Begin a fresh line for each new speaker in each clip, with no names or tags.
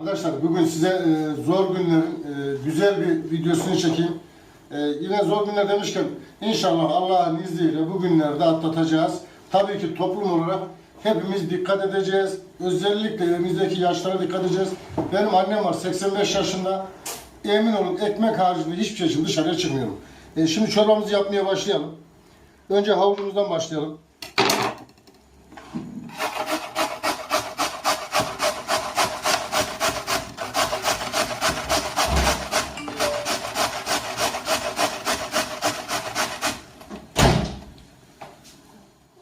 Arkadaşlar bugün size e, zor günlerin e, güzel bir videosunu çekeyim. E, yine zor günler demişken inşallah Allah'ın izniyle bu günleri de atlatacağız. Tabii ki toplum olarak hepimiz dikkat edeceğiz. Özellikle evimizdeki yaşlara dikkat edeceğiz. Benim annem var 85 yaşında. Emin olun ekmek haricinde hiçbir şey için dışarıya çıkmıyorum. E, şimdi çorbamızı yapmaya başlayalım. Önce havucumuzdan başlayalım.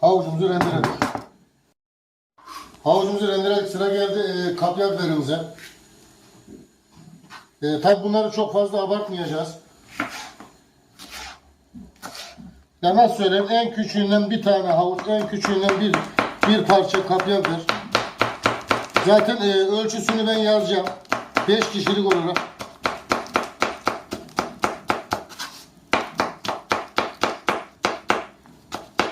Havucumuzu rendeledik. Havucumuzu rendeledik. Sıra geldi e, kapya biberimize. E, tabi bunları çok fazla abartmayacağız. Ya nasıl söyleyeyim? En küçüğünden bir tane havuç, en küçüğünden bir bir parça kapya biber. Zaten e, ölçüsünü ben yazacağım. 5 kişilik olarak.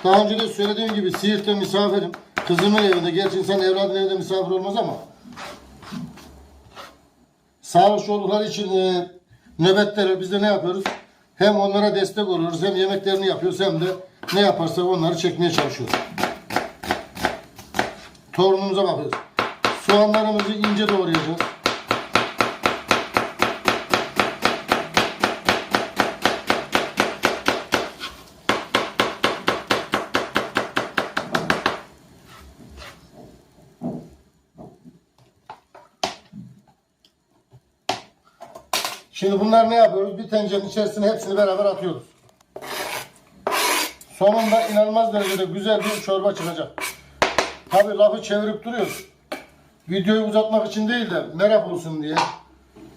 Daha önce de söylediğim gibi Siirt'te misafirim. Kızımın evinde. Gerçi insan evladın evinde misafir olmaz ama. Sağlıklı oldukları için e, nöbetleri biz de ne yapıyoruz? Hem onlara destek oluyoruz hem yemeklerini yapıyoruz hem de ne yaparsak onları çekmeye çalışıyoruz. Torunumuza bakıyoruz. Soğanlarımızı ince doğrayacağız. Şimdi bunlar ne yapıyoruz? Bir tencerenin içerisine hepsini beraber atıyoruz. Sonunda inanılmaz derecede güzel bir çorba çıkacak. Tabi lafı çevirip duruyoruz. Videoyu uzatmak için değil de merak olsun diye.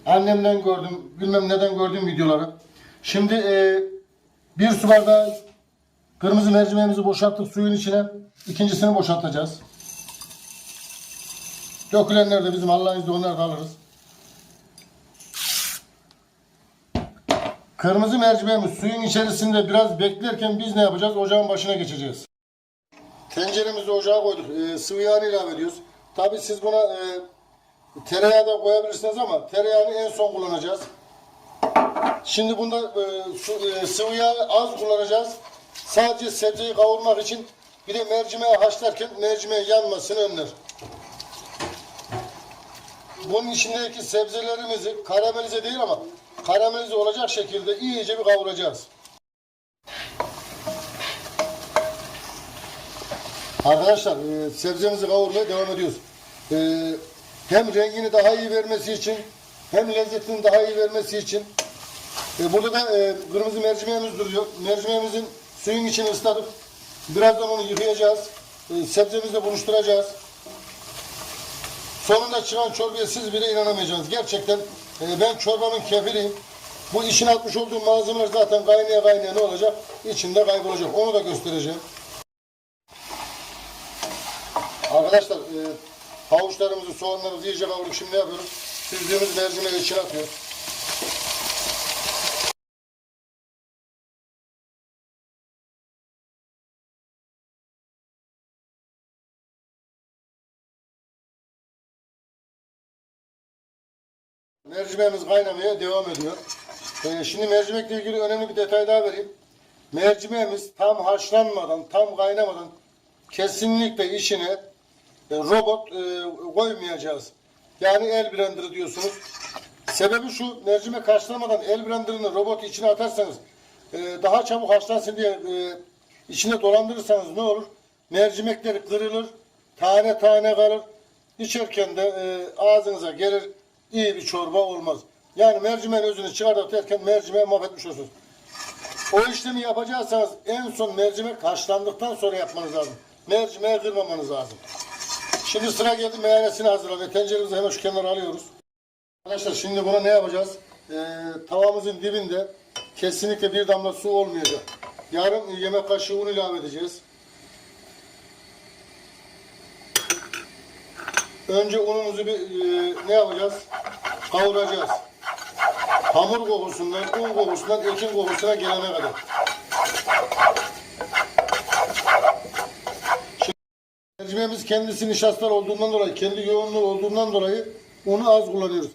Annemden gördüm, bilmem neden gördüğüm videoları. Şimdi e, bir su bardağı kırmızı mercimeğimizi boşalttık suyun içine. İkincisini boşaltacağız. Dökülenler de bizim Allah'ın izniyle onları da alırız. Kırmızı mercimeğimiz suyun içerisinde biraz beklerken biz ne yapacağız? Ocağın başına geçeceğiz. Tenceremizi ocağa koyduk. Ee, sıvı yağını ilave ediyoruz. Tabi siz buna e, tereyağı da koyabilirsiniz ama tereyağını en son kullanacağız. Şimdi bunda e, su, e, sıvı yağı az kullanacağız. Sadece sebzeyi kavurmak için bir de mercimeği haşlarken mercimeğin yanmasını önler. Bunun içindeki sebzelerimizi karamelize değil ama karamelize olacak şekilde iyice bir kavuracağız. Arkadaşlar e, sebzemizi kavurmaya devam ediyoruz. E, hem rengini daha iyi vermesi için hem lezzetini daha iyi vermesi için e, burada da e, kırmızı mercimeğimiz duruyor. Mercimeğimizin suyun içini ısladık. Birazdan onu yıkayacağız. E, sebzemizle buluşturacağız. Sonunda çıkan çorbaya siz bile inanamayacaksınız. Gerçekten e, ben çorbanın kefiliyim. Bu içine atmış olduğum malzemeler zaten kaynaya kaynaya ne olacak? İçinde kaybolacak. Onu da göstereceğim. Arkadaşlar e, havuçlarımızı, soğanlarımızı iyice kavurduk. Şimdi ne yapıyoruz? Süzdüğümüz mercimeği içine atıyoruz. Mercimeğimiz kaynamaya devam ediyor. Ee, şimdi mercimekle ilgili önemli bir detay daha vereyim. Mercimeğimiz tam haşlanmadan, tam kaynamadan kesinlikle içine e, robot e, koymayacağız. Yani el blenderı diyorsunuz. Sebebi şu, mercimek haşlamadan el blenderını robot içine atarsanız e, daha çabuk haşlansın diye e, içine dolandırırsanız ne olur? Mercimekleri kırılır, tane tane kalır. İçerken de e, ağzınıza gelir, iyi bir çorba olmaz. Yani mercimeğin özünü çıkartıp derken mercimeği mahvetmiş olursunuz. O işlemi yapacaksanız en son mercimek haşlandıktan sonra yapmanız lazım. Mercimeği kırmamanız lazım. Şimdi sıra geldi meyhanesini hazırlamaya. Tenceremizi hemen şu kenara alıyoruz. Arkadaşlar şimdi buna ne yapacağız? Ee, tavamızın dibinde kesinlikle bir damla su olmayacak. Yarım yemek kaşığı un ilave edeceğiz. Önce unumuzu bir e, ne yapacağız? Kavuracağız. Hamur kokusundan, un kokusundan, ekin kokusuna gelene kadar. Mercimeğimiz kendisi nişastal olduğundan dolayı, kendi yoğunluğu olduğundan dolayı unu az kullanıyoruz.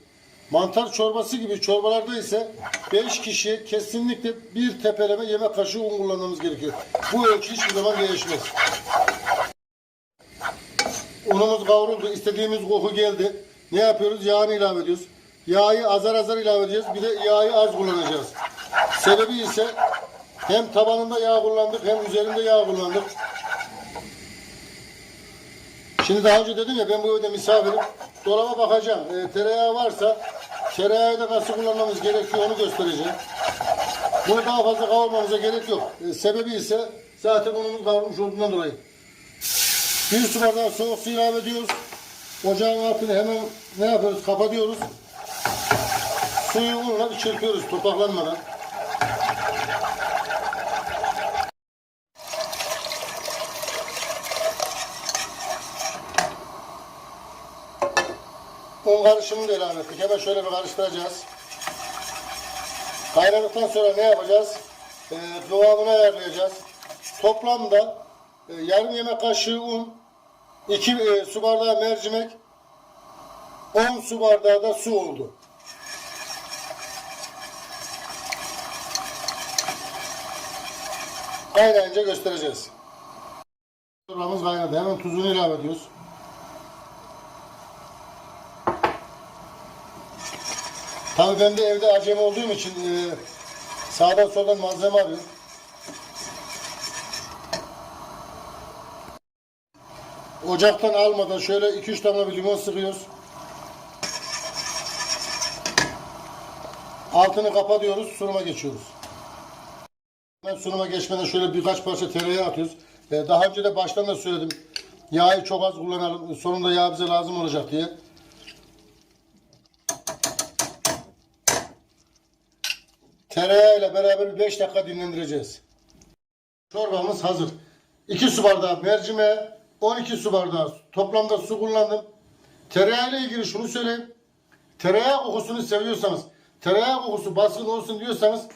Mantar çorbası gibi çorbalarda ise 5 kişiye kesinlikle bir tepeleme yemek kaşığı un kullanmamız gerekiyor. Bu ölçü hiçbir zaman değişmez. Unumuz kavruldu. istediğimiz koku geldi. Ne yapıyoruz? Yağını ilave ediyoruz. Yağı azar azar ilave edeceğiz. Bir de yağı az kullanacağız. Sebebi ise hem tabanında yağ kullandık hem üzerinde yağ kullandık. Şimdi daha önce dedim ya ben bu evde misafirim. Dolaba bakacağım. E, tereyağı varsa tereyağı da nasıl kullanmamız gerekiyor onu göstereceğim. Bunu daha fazla kavurmamıza gerek yok. E, sebebi ise zaten unumuz kavrulmuş olduğundan dolayı. Bir su bardağı soğuk su ilave ediyoruz. Ocağın altını hemen ne yapıyoruz? Kapatıyoruz. Suyu unla bir çırpıyoruz topaklanmadan. Un karışımını da ilave ettik. Hemen şöyle bir karıştıracağız. Kaynadıktan sonra ne yapacağız? Ee, kıvamını ayarlayacağız. Toplamda e, yarım yemek kaşığı un, 2 e, su bardağı mercimek, 10 su bardağı da su oldu. Kaynayınca göstereceğiz. Çorbamız kaynadı. Hemen tuzunu ilave ediyoruz. Tabii ben de evde acemi olduğum için e, sağdan soldan malzeme arıyorum. Ocaktan almadan şöyle 2-3 damla bir limon sıkıyoruz. Altını kapatıyoruz, sunuma geçiyoruz. Hemen sunuma geçmeden şöyle birkaç parça tereyağı atıyoruz. E, daha önce de baştan da söyledim. Yağı çok az kullanalım. Sonunda yağ bize lazım olacak diye. Tereyağı ile beraber bir 5 dakika dinlendireceğiz. Çorbamız hazır. 2 su bardağı mercimeğe, 12 su bardağı toplamda su kullandım. Tereyağı ile ilgili şunu söyleyeyim. Tereyağı kokusunu seviyorsanız, tereyağı kokusu baskın olsun diyorsanız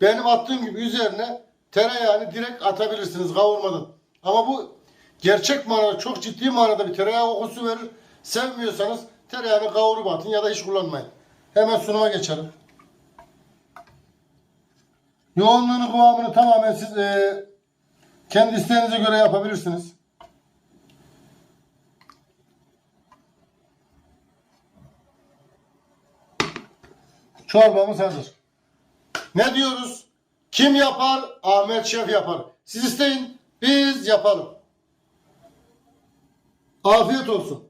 benim attığım gibi üzerine tereyağını direkt atabilirsiniz kavurmadan. Ama bu gerçek manada çok ciddi manada bir tereyağı kokusu verir. Sevmiyorsanız tereyağını kavurup atın ya da hiç kullanmayın. Hemen sunuma geçelim. Yoğunluğunu kıvamını tamamen siz e, kendi isteğinize göre yapabilirsiniz. Çorbamız hazır. Ne diyoruz? Kim yapar? Ahmet Şef yapar. Siz isteyin, biz yapalım. Afiyet olsun.